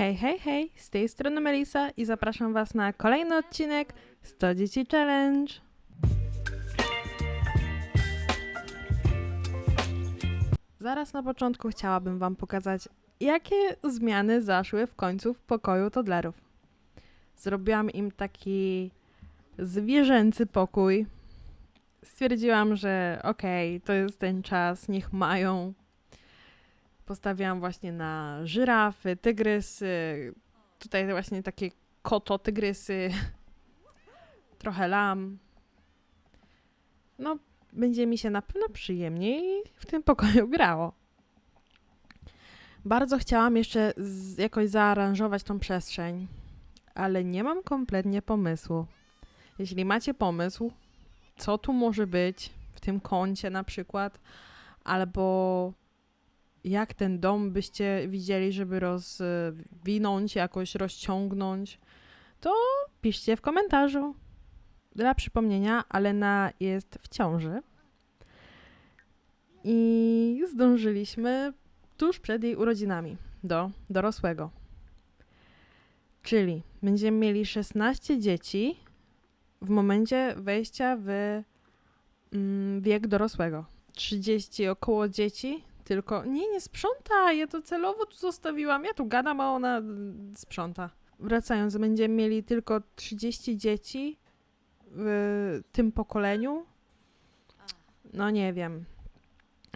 Hej, hej, hej, z tej strony Melisa i zapraszam Was na kolejny odcinek 100 Dzieci Challenge. Zaraz na początku chciałabym Wam pokazać, jakie zmiany zaszły w końcu w pokoju toddlerów. Zrobiłam im taki zwierzęcy pokój. Stwierdziłam, że okej, to jest ten czas, niech mają postawiłam właśnie na żyrafy, tygrysy, tutaj właśnie takie koto, tygrysy, trochę lam. No, będzie mi się na pewno przyjemniej w tym pokoju grało. Bardzo chciałam jeszcze jakoś zaaranżować tą przestrzeń, ale nie mam kompletnie pomysłu. Jeśli macie pomysł, co tu może być w tym kącie na przykład, albo jak ten dom byście widzieli, żeby rozwinąć, jakoś rozciągnąć, to piszcie w komentarzu. Dla przypomnienia, Alena jest w ciąży i zdążyliśmy tuż przed jej urodzinami do dorosłego. Czyli będziemy mieli 16 dzieci w momencie wejścia w mm, wiek dorosłego. 30 około dzieci tylko nie, nie sprząta, ja to celowo tu zostawiłam, ja tu gadam, a ona mm, sprząta. Wracając, będziemy mieli tylko 30 dzieci w tym pokoleniu. No nie wiem.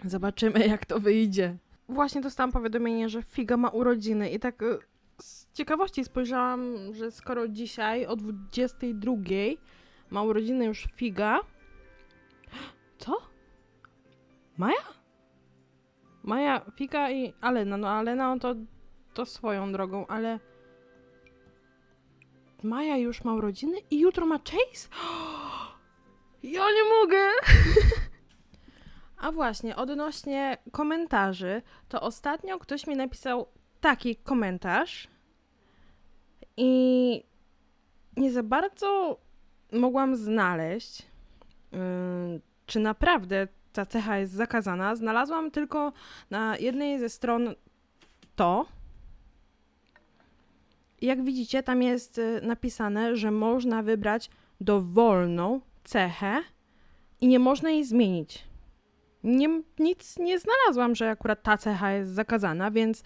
Zobaczymy, jak to wyjdzie. Właśnie dostałam powiadomienie, że Figa ma urodziny i tak y, z ciekawości spojrzałam, że skoro dzisiaj o 22 ma urodziny już Figa. Co? Maja? Maja, Figa i Alena. No Alena to, to swoją drogą, ale... Maja już ma urodziny i jutro ma Chase? Ja nie mogę! A właśnie, odnośnie komentarzy, to ostatnio ktoś mi napisał taki komentarz i nie za bardzo mogłam znaleźć, yy, czy naprawdę ta cecha jest zakazana. Znalazłam tylko na jednej ze stron to. Jak widzicie, tam jest y, napisane, że można wybrać dowolną cechę i nie można jej zmienić. Nie, nic nie znalazłam, że akurat ta cecha jest zakazana, więc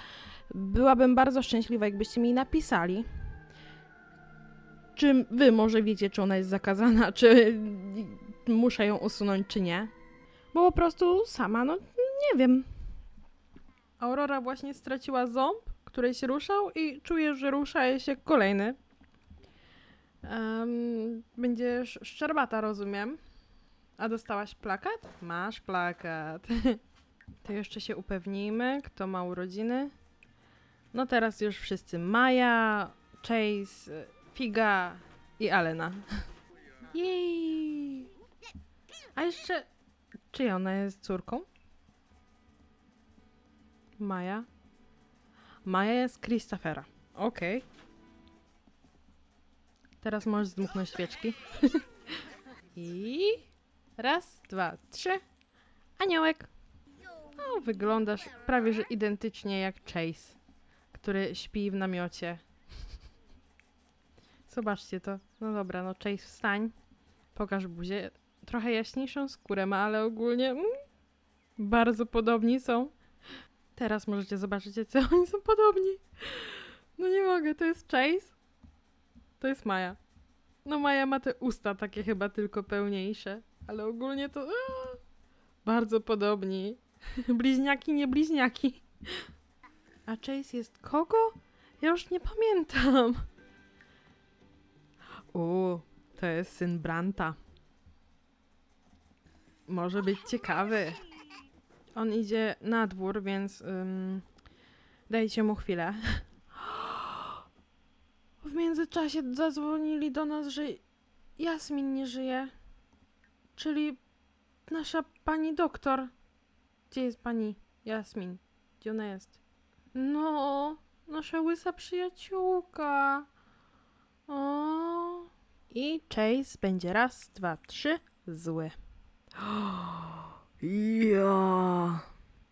byłabym bardzo szczęśliwa, jakbyście mi napisali. Czy wy może wiecie, czy ona jest zakazana, czy muszę ją usunąć, czy nie? Bo po prostu sama, no nie wiem. Aurora właśnie straciła ząb, który się ruszał i czuję, że rusza się kolejny. Um, będziesz szczerbata, rozumiem. A dostałaś plakat? Masz plakat. to jeszcze się upewnijmy, kto ma urodziny. No teraz już wszyscy Maja, Chase, Figa i Alena. Jej! A jeszcze Czyja ona jest córką? Maja. Maja jest Christophera. Okej. Teraz możesz zdmuchnąć świeczki. I raz, dwa, trzy. Aniołek. No, wyglądasz prawie że identycznie jak Chase, który śpi w namiocie. Zobaczcie to. No dobra, no Chase wstań. Pokaż buzię trochę jaśniejszą skórę ma, ale ogólnie mm, bardzo podobni są. Teraz możecie zobaczyć, co oni są podobni. No nie mogę, to jest Chase. To jest Maja. No Maja ma te usta takie chyba tylko pełniejsze, ale ogólnie to bardzo podobni. bliźniaki, nie bliźniaki. A Chase jest kogo? Ja już nie pamiętam. U, to jest syn Branta. Może być ciekawy. On idzie na dwór, więc dajcie mu chwilę. W międzyczasie zadzwonili do nas, że Jasmin nie żyje. Czyli nasza pani doktor. Gdzie jest pani Jasmin? Gdzie ona jest? No, nasza łysa przyjaciółka. O. I Chase będzie raz, dwa, trzy, zły. Ja.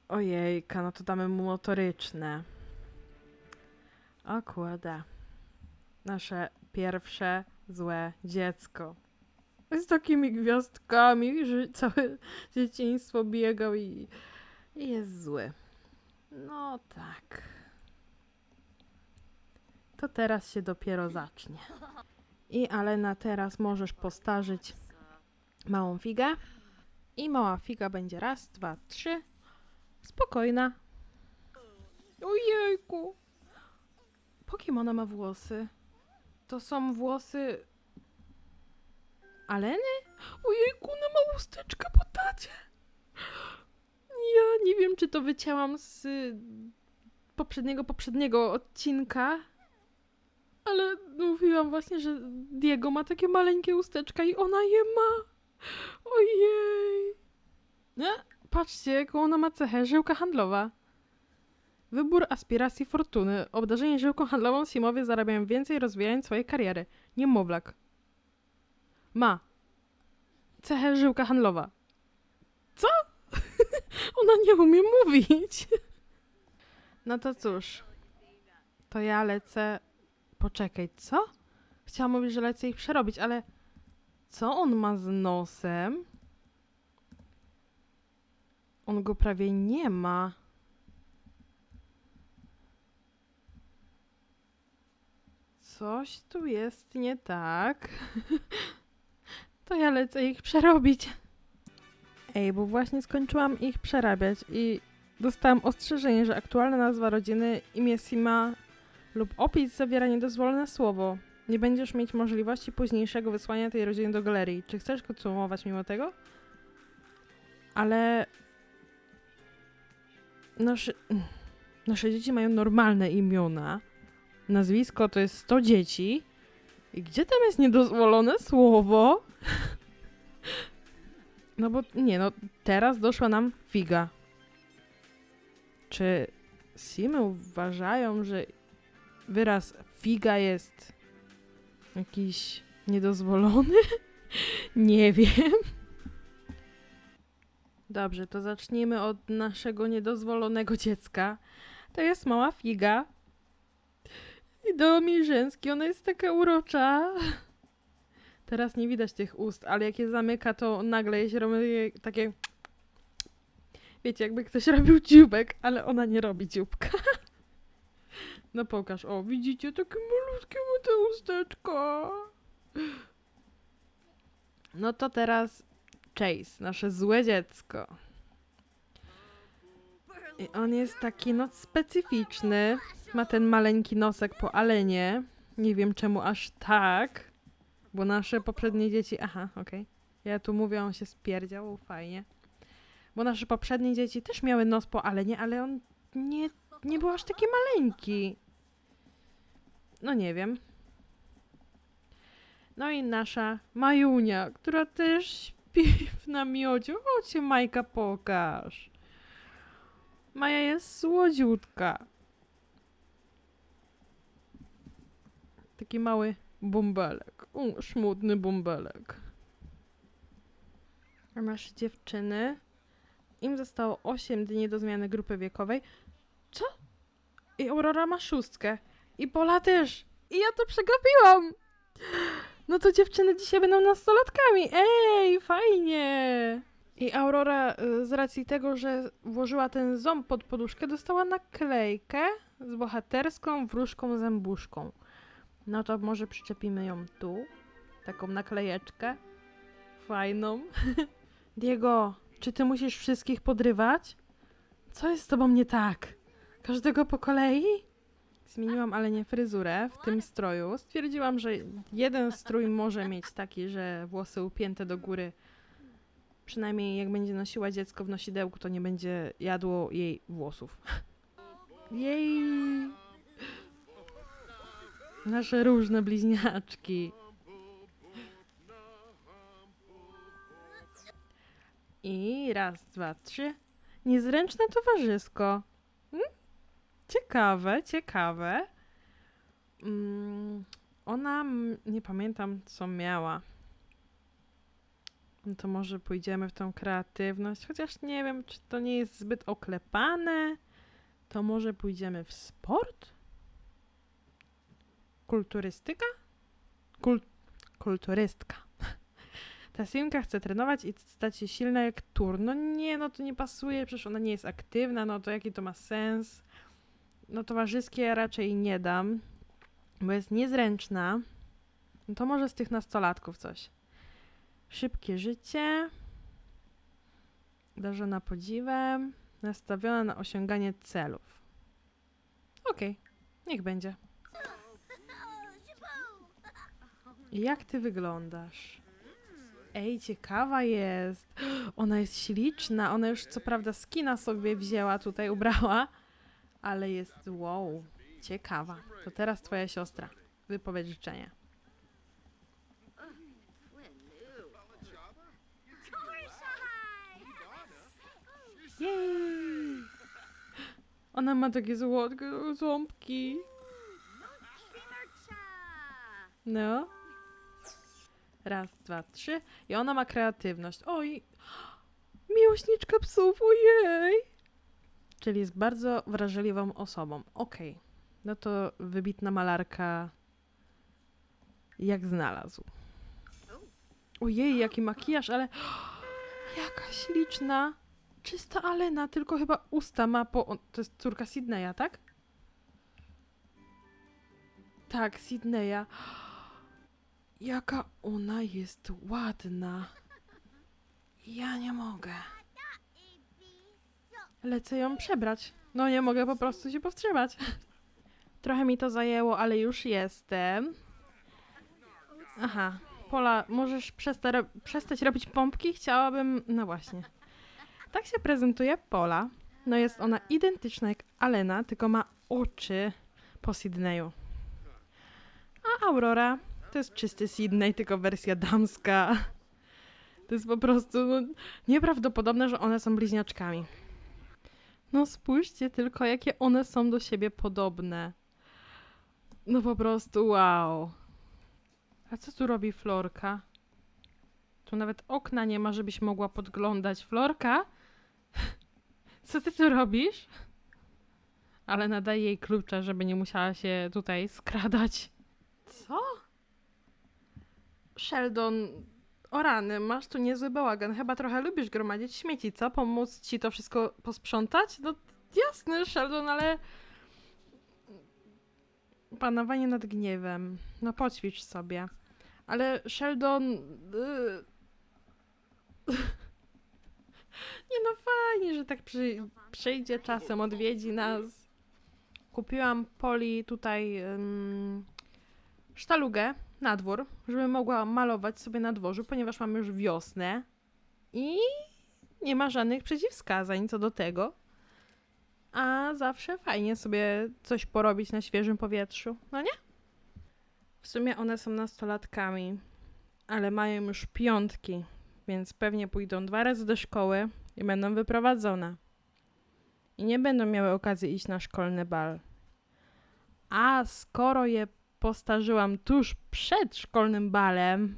Ojejka, no to damy mu motoryczne. O. Nasze pierwsze złe dziecko. Z takimi gwiazdkami, że całe dzieciństwo biegał i, i jest zły. No tak. To teraz się dopiero zacznie. I Alena, teraz możesz postarzyć małą figę. I mała figa będzie raz, dwa, trzy. Spokojna. Ojejku. Po kim ona ma włosy? To są włosy... Aleny? Ojejku, ona ma chusteczkę po tacie. Ja nie wiem, czy to wycięłam z poprzedniego, poprzedniego odcinka, ale mówiłam właśnie, że Diego ma takie maleńkie usteczka i ona je ma. Ojej. Nie? Patrzcie, jaką ona ma cechę. Żyłka handlowa. Wybór aspiracji fortuny. Obdarzenie żyłką handlową Simowie zarabiają więcej, rozwijając swoje kariery. Niemowlak. Ma. Cechę żyłka handlowa. Co? ona nie umie mówić. no to cóż. To ja lecę... Poczekaj, co? Chciałam mówić, że lecę ich przerobić, ale... Co on ma z nosem? On go prawie nie ma. Coś tu jest nie tak. to ja lecę ich przerobić. Ej, bo właśnie skończyłam ich przerabiać i dostałam ostrzeżenie, że aktualna nazwa rodziny, imię Sima lub opis zawiera niedozwolone słowo. Nie będziesz mieć możliwości późniejszego wysłania tej rodziny do galerii. Czy chcesz konsumować mimo tego? Ale nasze, nasze dzieci mają normalne imiona. Nazwisko to jest 100 dzieci. I gdzie tam jest niedozwolone słowo? No bo nie, no teraz doszła nam figa. Czy Simy uważają, że wyraz figa jest jakiś niedozwolony? Nie wiem. Dobrze, to zacznijmy od naszego niedozwolonego dziecka. To jest mała figa. I do rzęski, ona jest taka urocza. Teraz nie widać tych ust, ale jak je zamyka, to nagle jej się robi takie... Wiecie, jakby ktoś robił dzióbek, ale ona nie robi dzióbka. No pokaż, o, widzicie, takie malutkie ma te usteczko. No to teraz Chase, nasze złe dziecko. I on jest taki, no, specyficzny. Ma ten maleńki nosek po Alenie. Nie wiem czemu aż tak. Bo nasze poprzednie dzieci... Aha, okej. Ja tu mówię, on się spierdział, fajnie. Bo nasze poprzednie dzieci też miały nos po Alenie, ale on nie, nie był aż taki maleńki. No nie wiem. No i nasza Majunia, która też śpi w namiocie. Chodź się, Majka, pokaż. Maja jest słodziutka. Taki mały bąbelek. U, szmudny bąbelek. A nasze dziewczyny. Im zostało 8 dni do zmiany grupy wiekowej. Co? I Aurora ma szóstkę. I Pola też. I ja to przegapiłam. No to dziewczyny dzisiaj będą nastolatkami. Ej, fajnie. I Aurora y, z racji tego, że włożyła ten ząb pod poduszkę, dostała naklejkę z bohaterską wróżką zębuszką. No to może przyczepimy ją tu. Taką naklejeczkę. Fajną. Diego, czy ty musisz wszystkich podrywać? Co jest z tobą nie tak? Każdego po kolei? Zmieniłam, ale nie fryzurę w tym stroju. Stwierdziłam, że jeden strój może mieć taki, że włosy upięte do góry. Przynajmniej jak będzie nosiła dziecko w nosidełku, to nie będzie jadło jej włosów. Jej! Nasze różne bliźniaczki. I raz, dwa, trzy. Niezręczne towarzysko. Hmm? Ciekawe, ciekawe. Mm, ona, nie pamiętam co miała. No to może pójdziemy w tą kreatywność, chociaż nie wiem, czy to nie jest zbyt oklepane. To może pójdziemy w sport? kulturystyka? Kul kulturystka. Ta Simka chce trenować i stać się silna jak tur. No nie, no to nie pasuje, przecież ona nie jest aktywna, no to jaki to ma sens? No towarzyskie raczej nie dam, bo jest niezręczna. No to może z tych nastolatków coś. Szybkie życie. Darzona podziwem. Nastawiona na osiąganie celów. Okej, niech będzie. Jak ty wyglądasz? Ej, ciekawa jest. Ona jest śliczna. Ona już co prawda skina sobie wzięła tutaj, ubrała, ale jest wow, ciekawa. To teraz twoja siostra. Wypowiedz życzenie. Jej! Ona ma takie słodkie ząbki. No. Raz, dwa, trzy. I ona ma kreatywność. Oj! Miłośniczka psów, ojej! Czyli jest bardzo wrażliwą osobą. Okej. No to wybitna malarka jak znalazł. Ojej, jaki makijaż, ale jaka śliczna. Czysta Alena, tylko chyba usta ma po... To jest córka Sydneya, tak? Tak, Sydneya. Jaka ona jest ładna. Ja nie mogę. Lecę ją przebrać. No nie mogę po prostu się powstrzymać. Trochę mi to zajęło, ale już jestem. Aha. Pola, możesz przesta ro- przestać robić pompki? Chciałabym... No właśnie. Tak się prezentuje Pola. No jest ona identyczna jak Alena, tylko ma oczy po Sydneyu. A Aurora to jest czysty Sydney, tylko wersja damska. To jest po prostu no, nieprawdopodobne, że one są bliźniaczkami. No spójrzcie tylko, jakie one są do siebie podobne. No po prostu wow. A co tu robi Florka? Tu nawet okna nie ma, żebyś mogła podglądać. Florka? Co ty tu robisz? Ale nadaje jej klucza, żeby nie musiała się tutaj skradać. Co? Sheldon, o rany, masz tu niezły bałagan. Chyba trochę lubisz gromadzić śmieci, co? Pomóc ci to wszystko posprzątać? No jasne, Sheldon, ale... Panowanie nad gniewem. No poćwicz sobie. Ale Sheldon... y, Nie no, fajnie, że tak przy, przyjdzie czasem, odwiedzi nas. Kupiłam Poli tutaj sztalugę na dwór, żeby mogła malować sobie na dworzu, ponieważ mamy już wiosnę i nie ma żadnych przeciwwskazań co do tego. A zawsze fajnie sobie coś porobić na świeżym powietrzu, no nie? W sumie one są nastolatkami, ale mają już piątki, więc pewnie pójdą dwa razy do szkoły i będą wyprowadzone. I nie będą miały okazji iść na szkolny bal. A skoro je postarzyłam tuż przed szkolnym balem,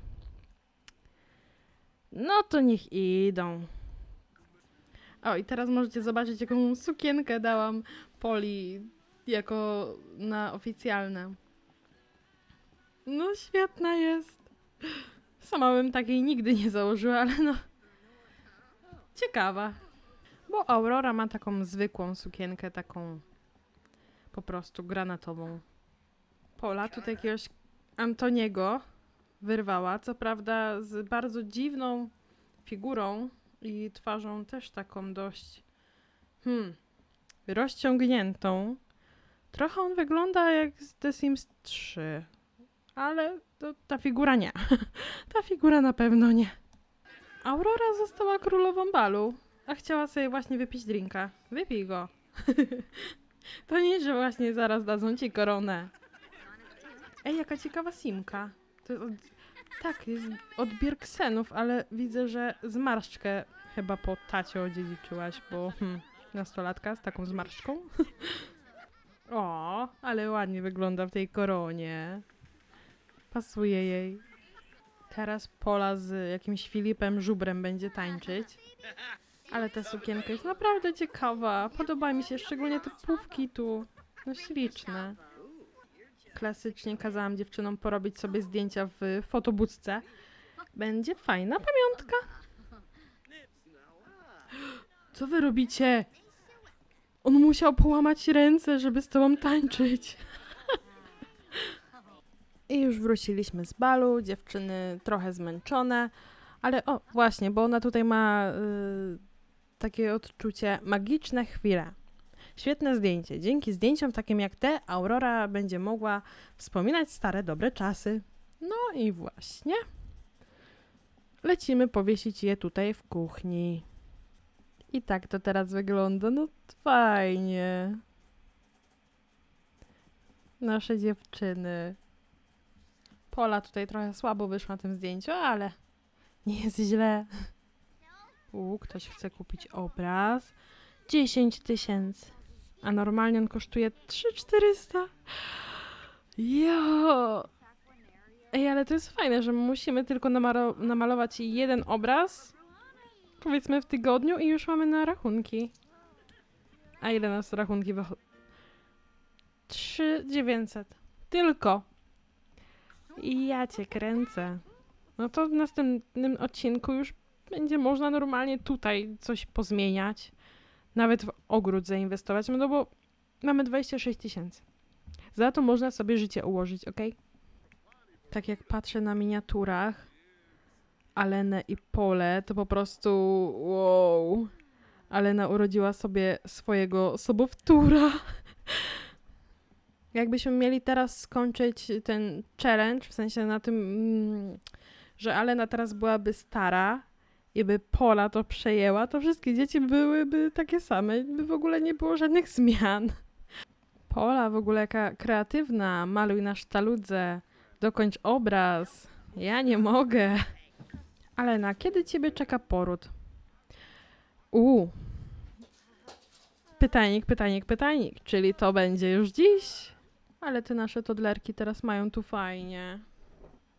no to niech idą. O, i teraz możecie zobaczyć, jaką sukienkę dałam Poli jako na oficjalne. No, świetna jest. Sama bym takiej nigdy nie założyła, ale no. Ciekawa. Bo Aurora ma taką zwykłą sukienkę, taką po prostu granatową. Pola tutaj jakiegoś Antoniego wyrwała, co prawda z bardzo dziwną figurą i twarzą też taką dość hmm, rozciągniętą. Trochę on wygląda jak z The Sims 3, ale to, ta figura nie. ta figura na pewno nie. Aurora została królową balu, a chciała sobie właśnie wypić drinka. Wypij go. to nie, że właśnie zaraz dadzą ci koronę. Ej, jaka ciekawa simka. To jest od... Tak, jest od Birksenów, ale widzę, że zmarszczkę chyba po tacie odziedziczyłaś, bo hmm, nastolatka z taką zmarszczką. o, ale ładnie wygląda w tej koronie. Pasuje jej. Teraz Pola z jakimś Filipem Żubrem będzie tańczyć. Ale ta sukienka jest naprawdę ciekawa. Podoba mi się szczególnie te pówki tu. No śliczne. Klasycznie kazałam dziewczynom porobić sobie zdjęcia w fotobudce. Będzie fajna pamiątka. Co wy robicie? On musiał połamać ręce, żeby z tobą tańczyć. I już wróciliśmy z balu, dziewczyny trochę zmęczone, ale o, właśnie, bo ona tutaj ma y, takie odczucie magiczne chwile. Świetne zdjęcie. Dzięki zdjęciom takim jak te, Aurora będzie mogła wspominać stare, dobre czasy. No i właśnie. Lecimy powiesić je tutaj w kuchni. I tak to teraz wygląda. No fajnie. Nasze dziewczyny. Pola tutaj trochę słabo wyszła na tym zdjęciu, ale nie jest źle. U, ktoś chce kupić obraz. 10 tysięcy. A normalnie on kosztuje 3400. Jo! Ej, ale to jest fajne, że musimy tylko namalować jeden obraz, powiedzmy w tygodniu i już mamy na rachunki. A ile nas rachunki wychodzą? 3900. Tylko. I ja cię kręcę. No to w następnym odcinku już będzie można normalnie tutaj coś pozmieniać. Nawet w ogród zainwestować, no bo mamy 26 tysięcy. Za to można sobie życie ułożyć, ok? Tak jak patrzę na miniaturach Alenę i Pole, to po prostu wow. Alena urodziła sobie swojego sobowtóra. Jakbyśmy mieli teraz skończyć ten challenge, w sensie na tym, mm, że Alena teraz byłaby stara i by Pola to przejęła, to wszystkie dzieci byłyby takie same, by w ogóle nie było żadnych zmian. Pola w ogóle jaka kreatywna, maluj na sztaludze, dokończ obraz. Ja nie mogę. Alena, kiedy ciebie czeka poród? U. Pytajnik, pytajnik, pytajnik. Czyli to będzie już dziś? Ale te nasze todlerki teraz mają tu fajnie.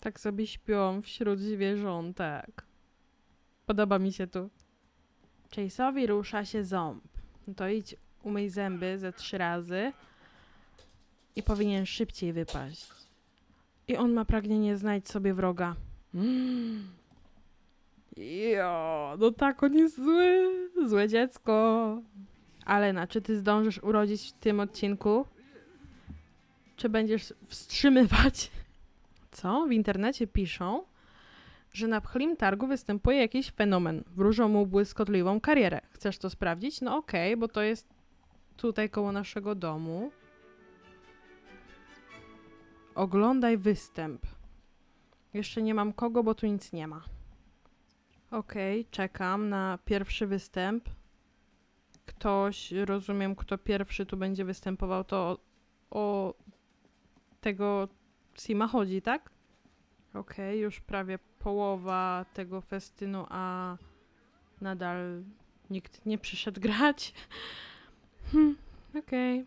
Tak sobie śpią wśród zwierzątek. Podoba mi się tu. Chase'owi rusza się ząb. No to idź umyj zęby ze trzy razy i powinien szybciej wypaść. I on ma pragnienie znaleźć sobie wroga. Mm. Jo, no tak, on jest zły. Złe dziecko. Alena, czy ty zdążysz urodzić w tym odcinku? Czy będziesz wstrzymywać? Co? W internecie piszą, że na pchlim targu występuje jakiś fenomen. Wróżą mu błyskotliwą karierę. Chcesz to sprawdzić? No okej, bo to jest tutaj koło naszego domu. Oglądaj występ. Jeszcze nie mam kogo, bo tu nic nie ma. Okej, czekam na pierwszy występ. Ktoś, rozumiem, kto pierwszy tu będzie występował, to o, o tego Sima chodzi, tak? Okej, już prawie połowa tego festynu, a nadal nikt nie przyszedł grać. Hmm, okej.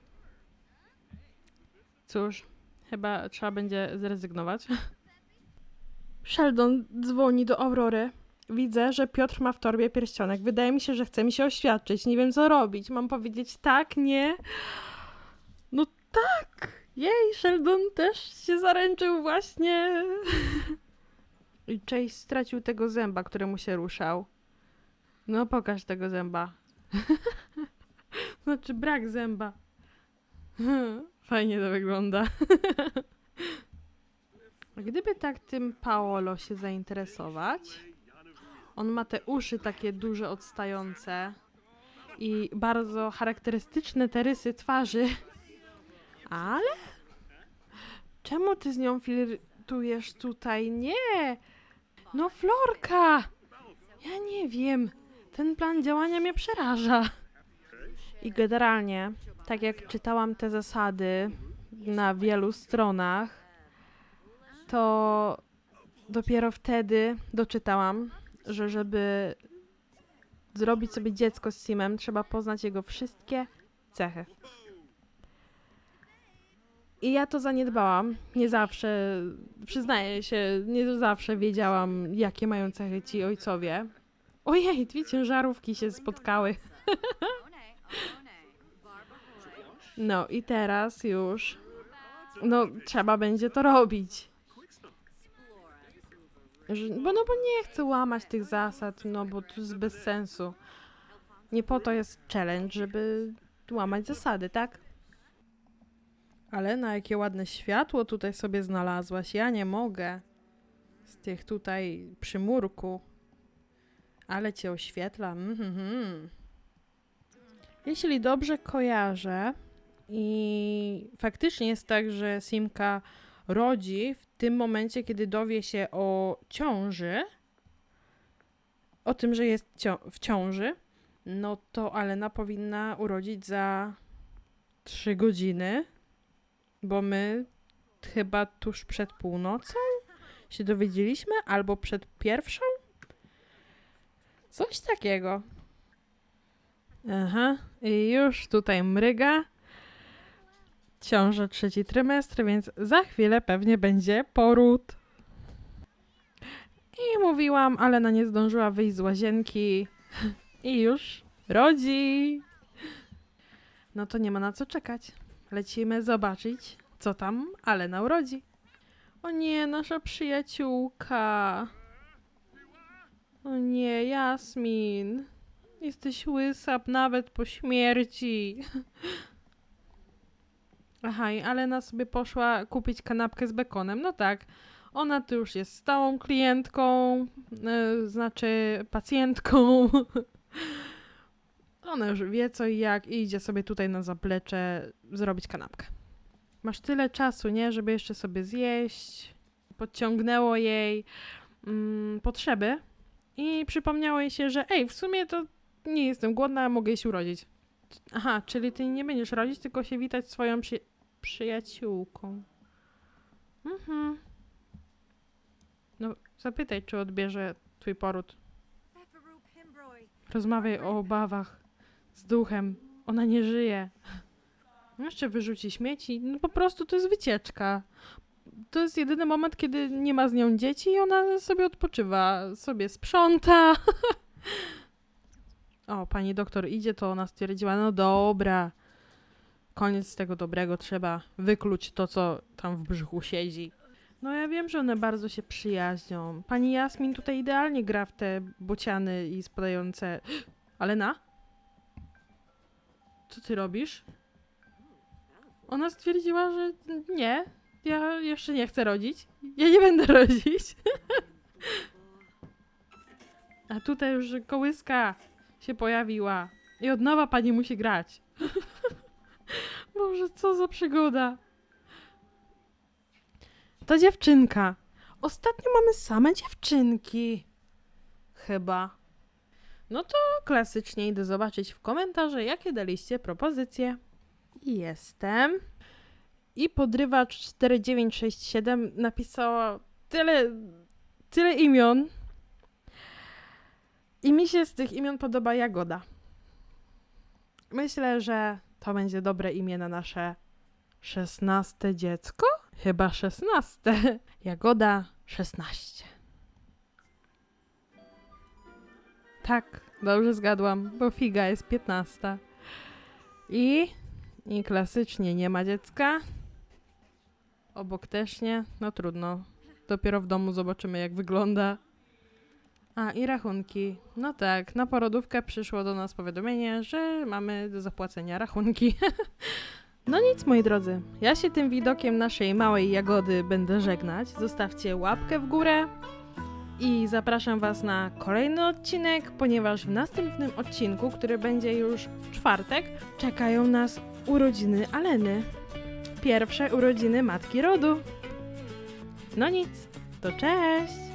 Cóż, chyba trzeba będzie zrezygnować. Sheldon dzwoni do Aurory. Widzę, że Piotr ma w torbie pierścionek. Wydaje mi się, że chce mi się oświadczyć. Nie wiem, co robić. Mam powiedzieć tak, nie? No tak! Jej, Sheldon też się zaręczył właśnie. I Chase stracił tego zęba, któremu się ruszał. No, pokaż tego zęba. znaczy, brak zęba. Fajnie to wygląda. Gdyby tak tym Paolo się zainteresować, on ma te uszy takie duże, odstające i bardzo charakterystyczne te rysy twarzy. Ale? Czemu ty z nią flirtujesz tutaj? Nie! No, Florka! Ja nie wiem. Ten plan działania mnie przeraża. I generalnie, tak jak czytałam te zasady na wielu stronach, to dopiero wtedy doczytałam, że żeby zrobić sobie dziecko z Simem, trzeba poznać jego wszystkie cechy. I ja to zaniedbałam. Nie zawsze, przyznaję się, nie zawsze wiedziałam, jakie mają cechy ci ojcowie. Ojej, dwie ciężarówki się spotkały. No i teraz już no trzeba będzie to robić. Bo no bo nie chcę łamać tych zasad, no bo to jest bez sensu. Nie po to jest challenge, żeby łamać zasady, tak? Ale na jakie ładne światło tutaj sobie znalazłaś. Ja nie mogę. Z tych tutaj przymurku. Ale cię oświetla. Mhm. Jeśli dobrze kojarzę i faktycznie jest tak, że Simka rodzi w tym momencie, kiedy dowie się o ciąży, o tym, że jest w ciąży, no to Alena powinna urodzić za 3 godziny, bo my chyba tuż przed północą się dowiedzieliśmy, albo przed pierwszą? Coś takiego. Aha, i już tutaj mryga. Ciąża trzeci trymestr, więc za chwilę pewnie będzie poród. I mówiłam, ale na nie zdążyła wyjść z łazienki i już rodzi. No to nie ma na co czekać. Lecimy zobaczyć, co tam Alena urodzi. O nie, nasza przyjaciółka. O nie, Jasmin. Jesteś łysa nawet po śmierci. Aha, i Alena sobie poszła kupić kanapkę z bekonem. No tak, ona tu już jest stałą klientką, yy, znaczy pacjentką. Ona już wie co i jak i idzie sobie tutaj na zaplecze zrobić kanapkę. Masz tyle czasu, nie, żeby jeszcze sobie zjeść. Podciągnęło jej mm, potrzeby i przypomniało jej się, że ej, w sumie to nie jestem głodna, mogę się urodzić. Aha, czyli ty nie będziesz rodzić, tylko się witać swoją przy... przyjaciółką. Mhm. No, zapytaj, czy odbierze twój poród. Rozmawiaj o obawach z duchem. Ona nie żyje. Jeszcze wyrzuci śmieci. No po prostu to jest wycieczka. To jest jedyny moment, kiedy nie ma z nią dzieci i ona sobie odpoczywa, sobie sprząta. o, pani doktor idzie, to ona stwierdziła, no dobra. Koniec tego dobrego, trzeba wykluć to, co tam w brzuchu siedzi. No ja wiem, że one bardzo się przyjaźnią. Pani Jasmin tutaj idealnie gra w te bociany i spadające... Alena? Co ty robisz? Ona stwierdziła, że nie, ja jeszcze nie chcę rodzić. Ja nie będę rodzić. A tutaj już kołyska się pojawiła. I od nowa pani musi grać. Boże, co za przygoda. To dziewczynka. Ostatnio mamy same dziewczynki. Chyba. No to klasycznie idę zobaczyć w komentarze, jakie daliście propozycje. Jestem. I podrywacz 4967 napisała tyle, tyle imion. I mi się z tych imion podoba Jagoda. Myślę, że to będzie dobre imię na nasze szesnaste dziecko? Chyba szesnaste. Jagoda 16. Tak, dobrze zgadłam, bo figa jest 15. I, I klasycznie nie ma dziecka. Obok też nie. No trudno. Dopiero w domu zobaczymy, jak wygląda. A, i rachunki. No tak, na porodówkę przyszło do nas powiadomienie, że mamy do zapłacenia rachunki. no nic, moi drodzy. Ja się tym widokiem naszej małej jagody będę żegnać. Zostawcie łapkę w górę. I zapraszam Was na kolejny odcinek, ponieważ w następnym odcinku, który będzie już w czwartek, czekają nas urodziny Aleny. Pierwsze urodziny matki rodu. No nic, to cześć!